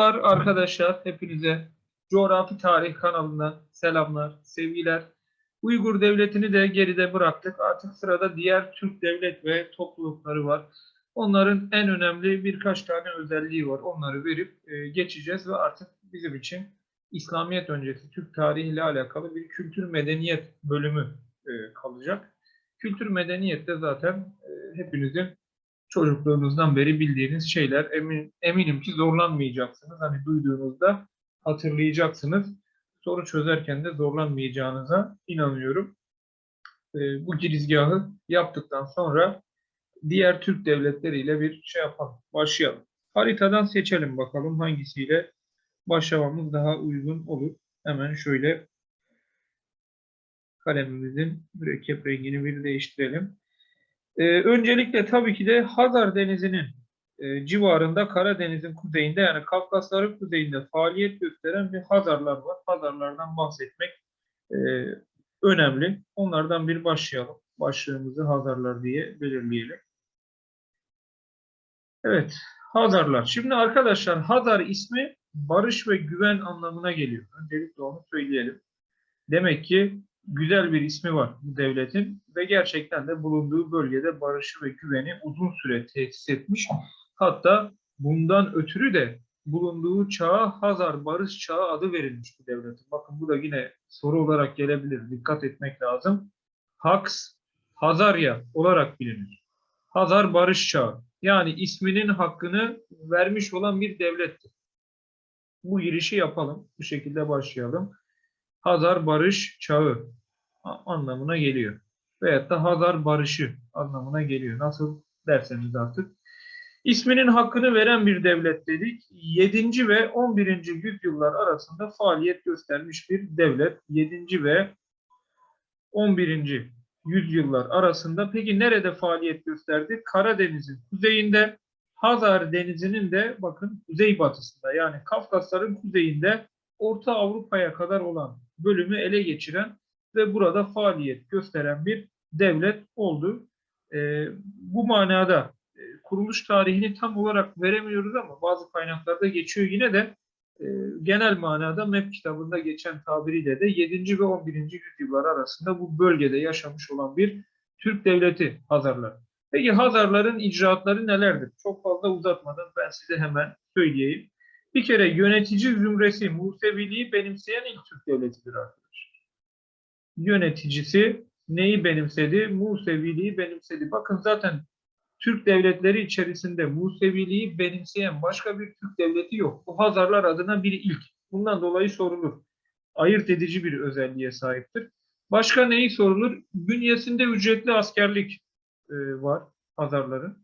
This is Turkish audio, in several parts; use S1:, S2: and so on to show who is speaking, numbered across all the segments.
S1: Arkadaşlar hepinize Coğrafi Tarih kanalından selamlar, sevgiler. Uygur Devleti'ni de geride bıraktık. Artık sırada diğer Türk devlet ve toplulukları var. Onların en önemli birkaç tane özelliği var. Onları verip e, geçeceğiz ve artık bizim için İslamiyet öncesi Türk tarihi ile alakalı bir kültür medeniyet bölümü e, kalacak. Kültür medeniyet de zaten e, hepinizin çocukluğunuzdan beri bildiğiniz şeyler. Emin, eminim ki zorlanmayacaksınız. Hani duyduğunuzda hatırlayacaksınız. Soru çözerken de zorlanmayacağınıza inanıyorum. Ee, bu girizgahı yaptıktan sonra diğer Türk devletleriyle bir şey yapalım. Başlayalım. Haritadan seçelim bakalım hangisiyle başlamamız daha uygun olur. Hemen şöyle kalemimizin mürekkep rengini bir değiştirelim. Ee, öncelikle tabii ki de Hazar Denizi'nin e, civarında Karadeniz'in kuzeyinde yani Kafkasların kuzeyinde faaliyet gösteren bir Hazarlar var. Hazarlardan bahsetmek e, önemli. Onlardan bir başlayalım. Başlığımızı Hazarlar diye belirleyelim. Evet, Hazarlar. Şimdi arkadaşlar Hazar ismi barış ve güven anlamına geliyor. Öncelikle onu söyleyelim. Demek ki güzel bir ismi var bu devletin ve gerçekten de bulunduğu bölgede barışı ve güveni uzun süre tesis etmiş. Hatta bundan ötürü de bulunduğu çağa Hazar Barış Çağı adı verilmiş bu devletin. Bakın bu da yine soru olarak gelebilir. Dikkat etmek lazım. Haks Hazarya olarak bilinir. Hazar Barış Çağı. Yani isminin hakkını vermiş olan bir devlettir. Bu girişi yapalım. Bu şekilde başlayalım. Hazar Barış Çağı anlamına geliyor. Veyahut da Hazar Barışı anlamına geliyor. Nasıl derseniz artık. İsminin hakkını veren bir devlet dedik. 7. ve 11. yüzyıllar arasında faaliyet göstermiş bir devlet. 7. ve 11. yüzyıllar arasında peki nerede faaliyet gösterdi? Karadeniz'in kuzeyinde, Hazar Denizi'nin de bakın kuzeybatısında yani Kafkasların kuzeyinde Orta Avrupa'ya kadar olan bölümü ele geçiren ve burada faaliyet gösteren bir devlet oldu. E, bu manada e, kuruluş tarihini tam olarak veremiyoruz ama bazı kaynaklarda geçiyor yine de e, genel manada MEP kitabında geçen tabiriyle de 7. ve 11. yüzyıllar arasında bu bölgede yaşamış olan bir Türk devleti Hazarlar. Peki Hazarların icraatları nelerdir? Çok fazla uzatmadan ben size hemen söyleyeyim. Bir kere yönetici zümresi Museviliği benimseyen ilk Türk devletidir arkadaşlar. Yöneticisi neyi benimsedi? Museviliği benimsedi. Bakın zaten Türk devletleri içerisinde Museviliği benimseyen başka bir Türk devleti yok. Bu Hazarlar adına bir ilk. Bundan dolayı sorulur. Ayırt edici bir özelliğe sahiptir. Başka neyi sorulur? Bünyesinde ücretli askerlik e, var Hazarların.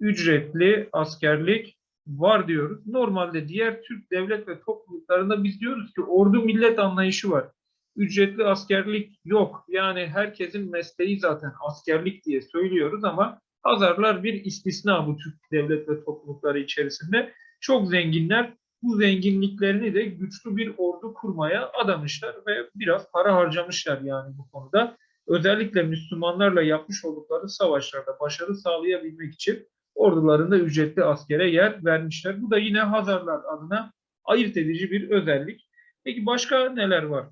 S1: Ücretli askerlik var diyoruz. Normalde diğer Türk devlet ve topluluklarında biz diyoruz ki ordu millet anlayışı var. Ücretli askerlik yok. Yani herkesin mesleği zaten askerlik diye söylüyoruz ama Hazarlar bir istisna bu Türk devlet ve toplulukları içerisinde. Çok zenginler. Bu zenginliklerini de güçlü bir ordu kurmaya adamışlar ve biraz para harcamışlar yani bu konuda. Özellikle Müslümanlarla yapmış oldukları savaşlarda başarı sağlayabilmek için ordularında ücretli askere yer vermişler. Bu da yine Hazarlar adına ayırt edici bir özellik. Peki başka neler var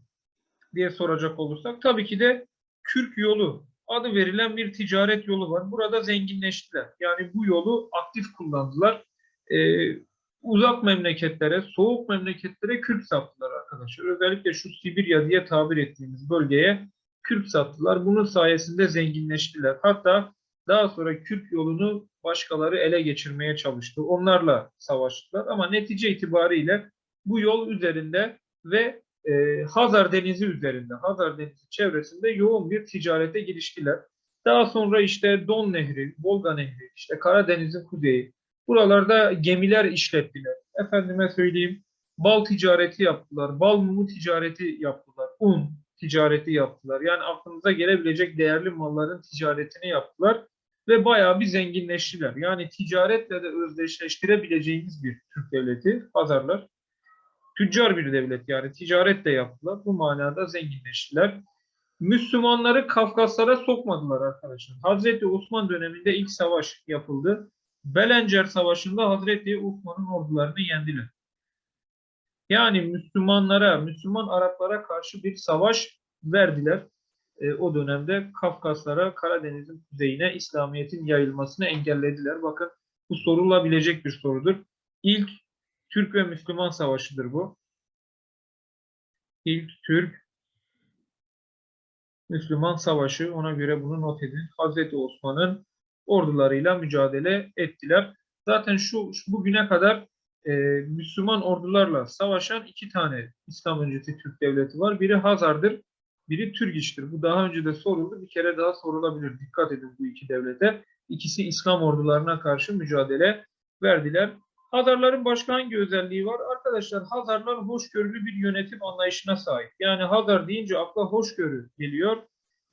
S1: diye soracak olursak tabii ki de Kürk yolu adı verilen bir ticaret yolu var. Burada zenginleştiler. Yani bu yolu aktif kullandılar. Ee, uzak memleketlere, soğuk memleketlere kürk sattılar arkadaşlar. Özellikle şu Sibirya diye tabir ettiğimiz bölgeye kürk sattılar. Bunun sayesinde zenginleştiler. Hatta daha sonra Kürk yolunu başkaları ele geçirmeye çalıştı. Onlarla savaştılar ama netice itibariyle bu yol üzerinde ve e, Hazar Denizi üzerinde, Hazar Denizi çevresinde yoğun bir ticarete giriştiler. Daha sonra işte Don Nehri, Volga Nehri, işte Karadeniz'in kuzeyi, buralarda gemiler işlettiler. Efendime söyleyeyim, bal ticareti yaptılar, bal mumu ticareti yaptılar, un ticareti yaptılar. Yani aklınıza gelebilecek değerli malların ticaretini yaptılar ve bayağı bir zenginleştiler. Yani ticaretle de özdeşleştirebileceğiniz bir Türk devleti Hazarlar. Tüccar bir devlet yani ticaret de yaptılar. Bu manada zenginleştiler. Müslümanları Kafkaslara sokmadılar arkadaşlar. Hazreti Osman döneminde ilk savaş yapıldı. Belencer Savaşı'nda Hazreti Osman'ın ordularını yendiler. Yani Müslümanlara, Müslüman Araplara karşı bir savaş verdiler. E, o dönemde Kafkaslara, Karadeniz'in kuzeyine İslamiyet'in yayılmasını engellediler. Bakın bu sorulabilecek bir sorudur. İlk Türk ve Müslüman savaşıdır bu. İlk Türk Müslüman savaşı ona göre bunu not edin. Hazreti Osman'ın ordularıyla mücadele ettiler. Zaten şu, şu bugüne kadar e, Müslüman ordularla savaşan iki tane İslam öncesi Türk devleti var. Biri Hazar'dır, biri Türgiç'tir. Bu daha önce de soruldu. Bir kere daha sorulabilir. Dikkat edin bu iki devlete. İkisi İslam ordularına karşı mücadele verdiler. Hazarların başka hangi özelliği var? Arkadaşlar Hazarlar hoşgörülü bir yönetim anlayışına sahip. Yani Hazar deyince akla hoşgörü geliyor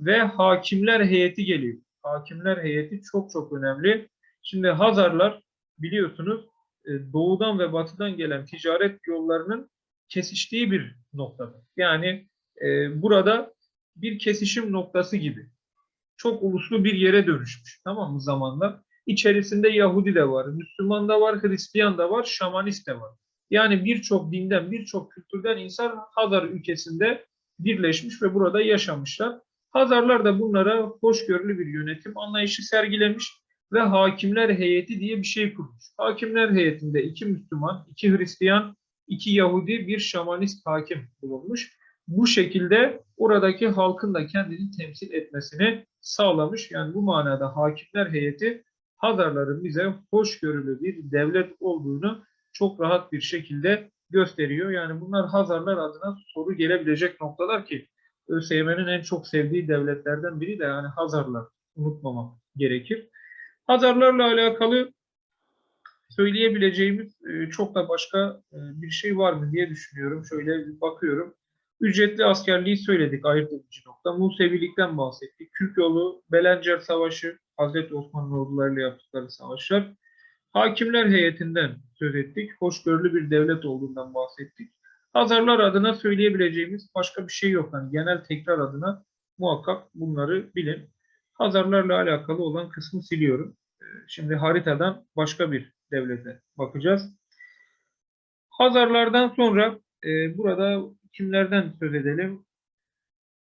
S1: ve hakimler heyeti geliyor. Hakimler heyeti çok çok önemli. Şimdi Hazarlar biliyorsunuz e, doğudan ve batıdan gelen ticaret yollarının kesiştiği bir noktada. Yani e, burada bir kesişim noktası gibi. Çok uluslu bir yere dönüşmüş. Tamam mı zamanla? İçerisinde Yahudi de var, Müslüman da var, Hristiyan da var, Şamanist de var. Yani birçok dinden, birçok kültürden insan Hazar ülkesinde birleşmiş ve burada yaşamışlar. Hazarlar da bunlara hoşgörülü bir yönetim anlayışı sergilemiş ve hakimler heyeti diye bir şey kurmuş. Hakimler heyetinde iki Müslüman, iki Hristiyan, iki Yahudi, bir Şamanist hakim bulunmuş. Bu şekilde oradaki halkın da kendini temsil etmesini sağlamış. Yani bu manada hakimler heyeti Hazarların bize hoşgörülü bir devlet olduğunu çok rahat bir şekilde gösteriyor. Yani bunlar Hazarlar adına soru gelebilecek noktalar ki ÖSYM'nin en çok sevdiği devletlerden biri de yani Hazarlar. Unutmamak gerekir. Hazarlarla alakalı söyleyebileceğimiz e, çok da başka e, bir şey var mı diye düşünüyorum. Şöyle bakıyorum. Ücretli askerliği söyledik ayırt edici nokta. Musevilikten bahsettik. Kürk yolu, Belencer Savaşı, Hazreti Osman'ın ordularıyla yaptıkları savaşlar. Hakimler heyetinden söz ettik. Hoşgörülü bir devlet olduğundan bahsettik. Hazarlar adına söyleyebileceğimiz başka bir şey yok. Yani genel tekrar adına muhakkak bunları bilin. Hazarlarla alakalı olan kısmı siliyorum. Ee, Şimdi haritadan başka bir devlete bakacağız. Hazarlardan sonra e, burada kimlerden söz edelim?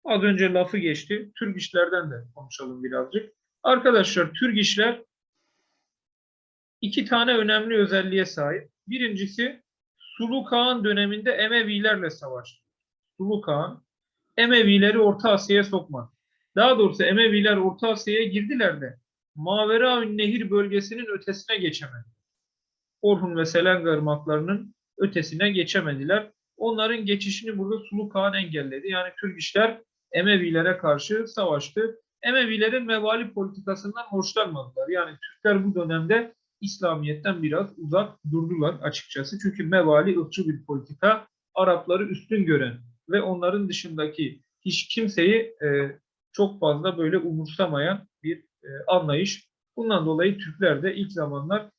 S1: Az önce lafı geçti. Türk işlerden de konuşalım birazcık. Arkadaşlar Türk işler iki tane önemli özelliğe sahip. Birincisi Sulu Kağan döneminde Emevilerle savaştı. Sulu Kağan Emevileri Orta Asya'ya sokmadı. Daha doğrusu Emeviler Orta Asya'ya girdiler de Maveraün Nehir bölgesinin ötesine geçemedi. Orhun ve ırmaklarının ötesine geçemediler. Onların geçişini burada Sulu Kağan engelledi. Yani Türk işler Emevilere karşı savaştı. Emevilerin mevali politikasından hoşlanmadılar. Yani Türkler bu dönemde İslamiyet'ten biraz uzak durdular açıkçası. Çünkü mevali ırkçı bir politika, Arapları üstün gören ve onların dışındaki hiç kimseyi e, çok fazla böyle umursamayan bir e, anlayış. Bundan dolayı Türkler de ilk zamanlar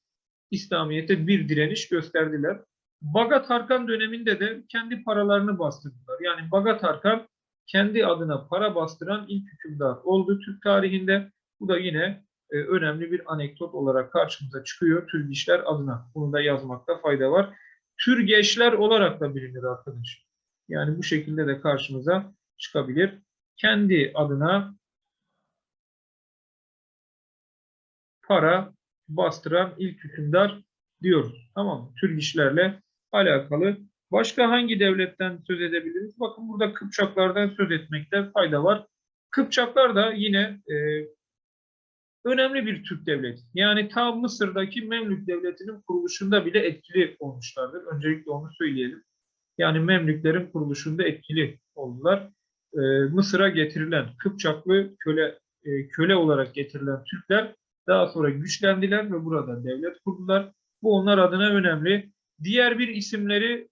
S1: İslamiyet'e bir direniş gösterdiler. Bagat Harkan döneminde de kendi paralarını bastırdılar. Yani Bagat Harkan kendi adına para bastıran ilk hükümdar oldu Türk tarihinde. Bu da yine e, önemli bir anekdot olarak karşımıza çıkıyor Türgeçler adına. Bunu da yazmakta fayda var. Türgeçler olarak da bilinir arkadaş. Yani bu şekilde de karşımıza çıkabilir. Kendi adına para bastıran ilk hükümdar diyoruz. Tamam mı? Türgeçlerle alakalı Başka hangi devletten söz edebiliriz? Bakın burada Kıpçaklardan söz etmekte fayda var. Kıpçaklar da yine e, önemli bir Türk devleti. Yani ta Mısır'daki Memlük Devleti'nin kuruluşunda bile etkili olmuşlardır. Öncelikle onu söyleyelim. Yani Memlüklerin kuruluşunda etkili oldular. E, Mısır'a getirilen Kıpçaklı köle e, köle olarak getirilen Türkler daha sonra güçlendiler ve burada devlet kurdular. Bu onlar adına önemli. Diğer bir isimleri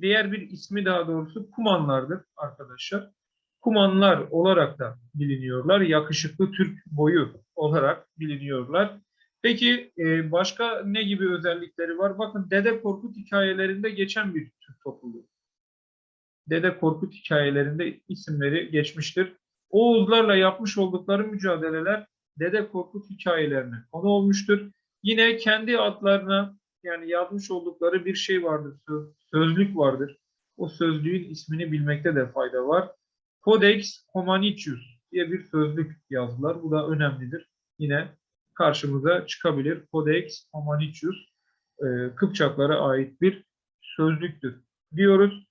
S1: diğer bir ismi daha doğrusu Kumanlardır arkadaşlar. Kumanlar olarak da biliniyorlar. Yakışıklı Türk boyu olarak biliniyorlar. Peki e, başka ne gibi özellikleri var? Bakın Dede Korkut hikayelerinde geçen bir Türk topluluğu. Dede Korkut hikayelerinde isimleri geçmiştir. Oğuzlarla yapmış oldukları mücadeleler Dede Korkut hikayelerine konu olmuştur. Yine kendi adlarına yani yazmış oldukları bir şey vardır, söz- sözlük vardır. O sözlüğün ismini bilmekte de fayda var. Codex Comanicius diye bir sözlük yazdılar. Bu da önemlidir. Yine karşımıza çıkabilir. Codex Comanicius e, Kıpçaklara ait bir sözlüktür diyoruz.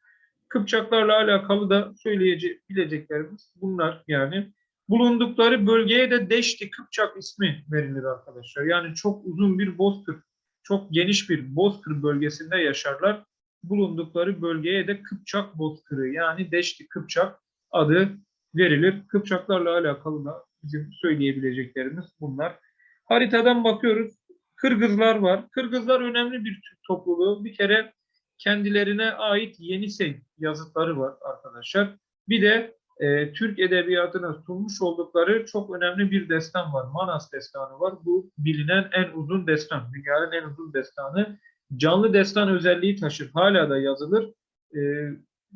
S1: Kıpçaklarla alakalı da söyleyebileceklerimiz bunlar yani. Bulundukları bölgeye de Deşti Kıpçak ismi verilir arkadaşlar. Yani çok uzun bir bozkır, çok geniş bir bozkır bölgesinde yaşarlar. Bulundukları bölgeye de Kıpçak bozkırı yani Deşti Kıpçak adı verilir. Kıpçaklarla alakalı da bizim söyleyebileceklerimiz bunlar. Haritadan bakıyoruz. Kırgızlar var. Kırgızlar önemli bir Türk topluluğu. Bir kere kendilerine ait Yenisey yazıtları var arkadaşlar. Bir de e, Türk edebiyatına sunmuş oldukları çok önemli bir destan var. Manas destanı var. Bu bilinen en uzun destan. Dünyanın en uzun destanı. Canlı destan özelliği taşır. Hala da yazılır. E,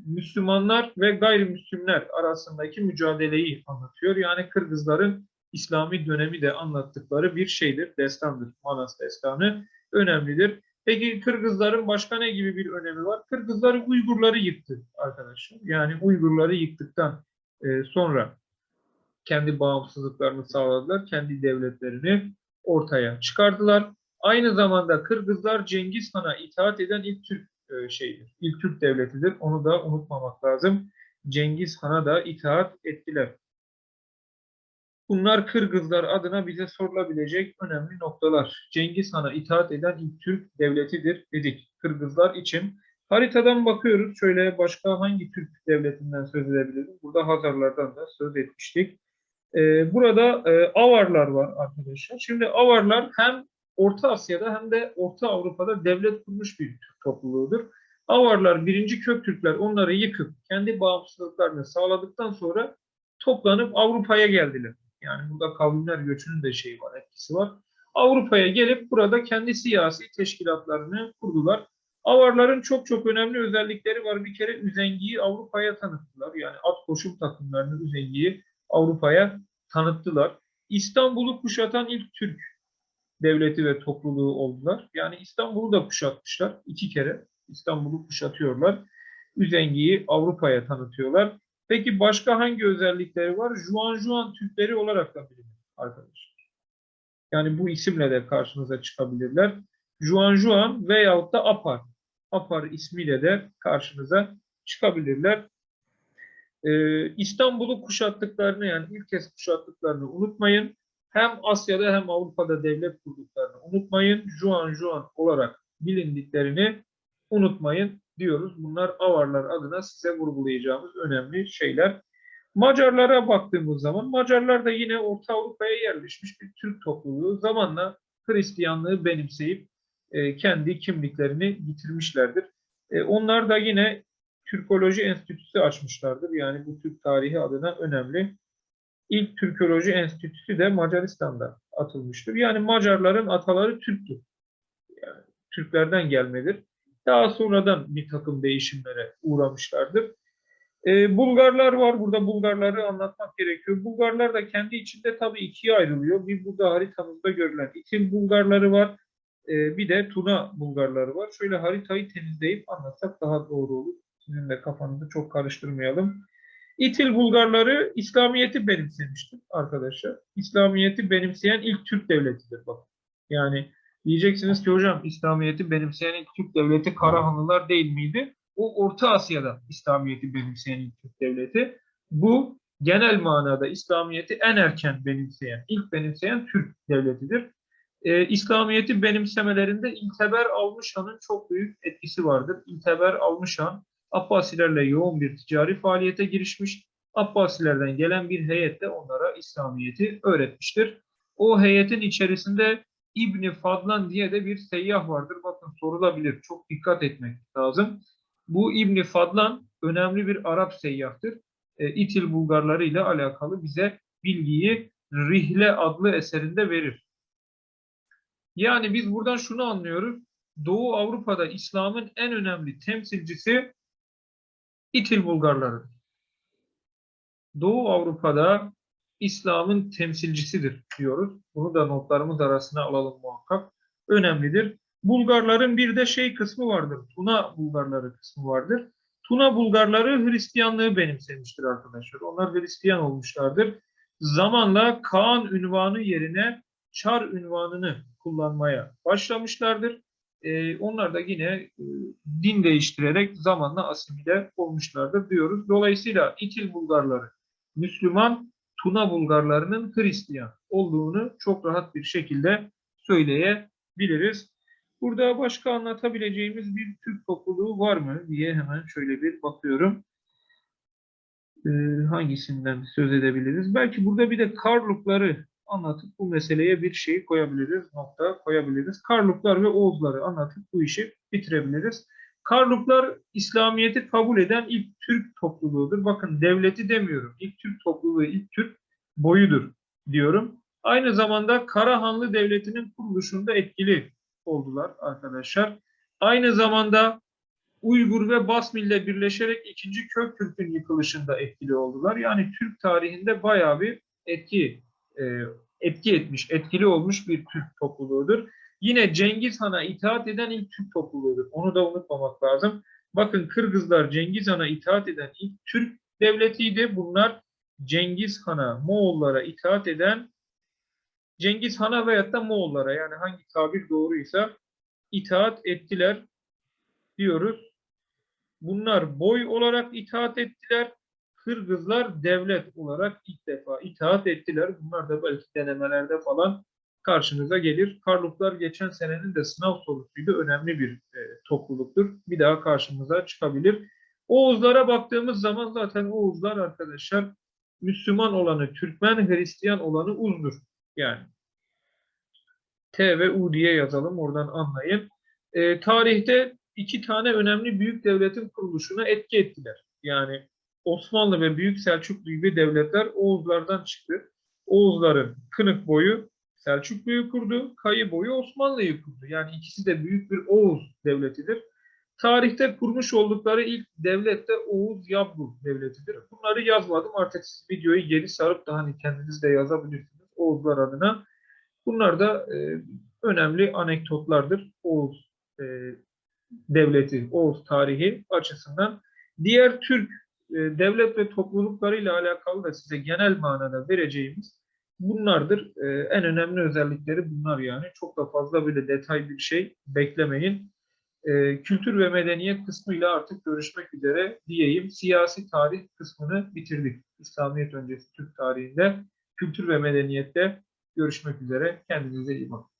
S1: Müslümanlar ve gayrimüslimler arasındaki mücadeleyi anlatıyor. Yani Kırgızların İslami dönemi de anlattıkları bir şeydir. Destandır. Manas destanı önemlidir. Peki Kırgızların başka ne gibi bir önemi var? Kırgızlar Uygurları yıktı arkadaşlar. Yani Uygurları yıktıktan e, sonra kendi bağımsızlıklarını sağladılar. Kendi devletlerini ortaya çıkardılar. Aynı zamanda Kırgızlar Cengiz Han'a itaat eden ilk Türk e, şeydir. İlk Türk devletidir. Onu da unutmamak lazım. Cengiz Han'a da itaat ettiler. Bunlar Kırgızlar adına bize sorulabilecek önemli noktalar. Cengiz Han'a itaat eden ilk Türk devletidir dedik Kırgızlar için. Haritadan bakıyoruz. Şöyle başka hangi Türk devletinden söz edebiliriz? Burada Hazarlardan da söz etmiştik. Ee, burada e, Avarlar var arkadaşlar. Şimdi Avarlar hem Orta Asya'da hem de Orta Avrupa'da devlet kurmuş bir Türk topluluğudur. Avarlar birinci Köktürkler onları yıkıp kendi bağımsızlıklarını sağladıktan sonra toplanıp Avrupa'ya geldiler. Yani burada kavimler göçünün de şeyi var, etkisi var. Avrupa'ya gelip burada kendi siyasi teşkilatlarını kurdular. Avarların çok çok önemli özellikleri var. Bir kere üzengiyi Avrupa'ya tanıttılar. Yani at koşum takımlarını üzengiyi Avrupa'ya tanıttılar. İstanbul'u kuşatan ilk Türk devleti ve topluluğu oldular. Yani İstanbul'u da kuşatmışlar. iki kere İstanbul'u kuşatıyorlar. Üzengiyi Avrupa'ya tanıtıyorlar. Peki başka hangi özellikleri var? Juan Juan Türkleri olarak da bilinir arkadaşlar. Yani bu isimle de karşınıza çıkabilirler. Juan Juan veyahut da Apar. Apar ismiyle de karşınıza çıkabilirler. Ee, İstanbul'u kuşattıklarını yani ilk kez kuşattıklarını unutmayın. Hem Asya'da hem Avrupa'da devlet kurduklarını unutmayın. Juan Juan olarak bilindiklerini unutmayın diyoruz. Bunlar Avarlar adına size vurgulayacağımız önemli şeyler. Macarlara baktığımız zaman Macarlar da yine Orta Avrupa'ya yerleşmiş bir Türk topluluğu. Zamanla Hristiyanlığı benimseyip e, kendi kimliklerini yitirmişlerdir. E, onlar da yine Türkoloji Enstitüsü açmışlardır. Yani bu Türk tarihi adına önemli. İlk Türkoloji Enstitüsü de Macaristan'da atılmıştır. Yani Macarların ataları Türktür. Yani Türklerden gelmedir. Daha sonradan bir takım değişimlere uğramışlardır. Ee, Bulgarlar var. Burada Bulgarları anlatmak gerekiyor. Bulgarlar da kendi içinde tabii ikiye ayrılıyor. Bir burada haritamızda görülen İtil Bulgarları var. Ee, bir de Tuna Bulgarları var. Şöyle haritayı temizleyip anlatsak daha doğru olur. Sizin de kafanızı çok karıştırmayalım. İtil Bulgarları İslamiyet'i benimsemiştir arkadaşlar. İslamiyet'i benimseyen ilk Türk devletidir bak. Yani Diyeceksiniz ki hocam İslamiyet'i benimseyen ilk Türk devleti Karahanlılar değil miydi? O Orta Asya'da İslamiyet'i benimseyen ilk Türk devleti. Bu genel manada İslamiyet'i en erken benimseyen, ilk benimseyen Türk devletidir. Ee, İslamiyet'i benimsemelerinde İlteber Almışhan'ın çok büyük etkisi vardır. İlteber Almışhan Abbasilerle yoğun bir ticari faaliyete girişmiş. Abbasilerden gelen bir heyet de onlara İslamiyet'i öğretmiştir. O heyetin içerisinde İbni Fadlan diye de bir seyyah vardır. Bakın sorulabilir. Çok dikkat etmek lazım. Bu İbni Fadlan önemli bir Arap seyyahtır. E, İtil Bulgarları ile alakalı bize bilgiyi Rihle adlı eserinde verir. Yani biz buradan şunu anlıyoruz. Doğu Avrupa'da İslam'ın en önemli temsilcisi İtil Bulgarları. Doğu Avrupa'da İslam'ın temsilcisidir diyoruz. Bunu da notlarımız arasına alalım muhakkak. önemlidir. Bulgarların bir de şey kısmı vardır. Tuna Bulgarları kısmı vardır. Tuna Bulgarları Hristiyanlığı benimsemiştir arkadaşlar. Onlar Hristiyan olmuşlardır. Zamanla Kaan ünvanı yerine Çar ünvanını kullanmaya başlamışlardır. Ee, onlar da yine e, din değiştirerek zamanla asimile olmuşlardır diyoruz. Dolayısıyla İtil Bulgarları Müslüman, Tuna Bulgarlarının Hristiyan olduğunu çok rahat bir şekilde söyleyebiliriz. Burada başka anlatabileceğimiz bir Türk topluluğu var mı diye hemen şöyle bir bakıyorum. Ee, hangisinden söz edebiliriz? Belki burada bir de Karlukları anlatıp bu meseleye bir şey koyabiliriz, nokta koyabiliriz. Karluklar ve Oğuzları anlatıp bu işi bitirebiliriz. Karluklar İslamiyet'i kabul eden ilk Türk topluluğudur. Bakın devleti demiyorum. İlk Türk topluluğu, ilk Türk boyudur diyorum. Aynı zamanda Karahanlı Devleti'nin kuruluşunda etkili oldular arkadaşlar. Aynı zamanda Uygur ve Basmi birleşerek ikinci Köktürk'ün yıkılışında etkili oldular. Yani Türk tarihinde bayağı bir etki e, etki etmiş, etkili olmuş bir Türk topluluğudur. Yine Cengiz Han'a itaat eden ilk Türk topluluğudur. Onu da unutmamak lazım. Bakın Kırgızlar Cengiz Han'a itaat eden ilk Türk devletiydi. Bunlar Cengiz Han'a, Moğollara itaat eden Cengiz Han'a veyahut da Moğollara yani hangi tabir doğruysa itaat ettiler diyoruz. Bunlar boy olarak itaat ettiler. Kırgızlar devlet olarak ilk defa itaat ettiler. Bunlar da belki denemelerde falan karşınıza gelir. Karluklar geçen senenin de sınav sorusuydu. Önemli bir e, topluluktur. Bir daha karşımıza çıkabilir. Oğuzlara baktığımız zaman zaten Oğuzlar arkadaşlar Müslüman olanı Türkmen, Hristiyan olanı Uz'dur. Yani T ve U diye yazalım oradan anlayın. E, tarihte iki tane önemli büyük devletin kuruluşuna etki ettiler. Yani Osmanlı ve Büyük Selçuklu gibi devletler Oğuzlardan çıktı. Oğuzların kınık boyu Selçuklu'yu kurdu, kayı boyu Osmanlı'yı kurdu. Yani ikisi de büyük bir Oğuz devletidir. Tarihte kurmuş oldukları ilk devlet de Oğuz Yabgu devletidir. Bunları yazmadım. Artık siz videoyu geri sarıp da hani kendiniz de yazabilirsiniz Oğuzlar adına. Bunlar da e, önemli anekdotlardır Oğuz e, devleti, Oğuz tarihi açısından. Diğer Türk devlet ve topluluklarıyla alakalı da size genel manada vereceğimiz bunlardır. E, en önemli özellikleri bunlar yani. Çok da fazla böyle detay bir şey beklemeyin. E, kültür ve medeniyet kısmıyla artık görüşmek üzere diyeyim. Siyasi tarih kısmını bitirdik. İslamiyet öncesi Türk tarihinde kültür ve medeniyette görüşmek üzere. Kendinize iyi bakın.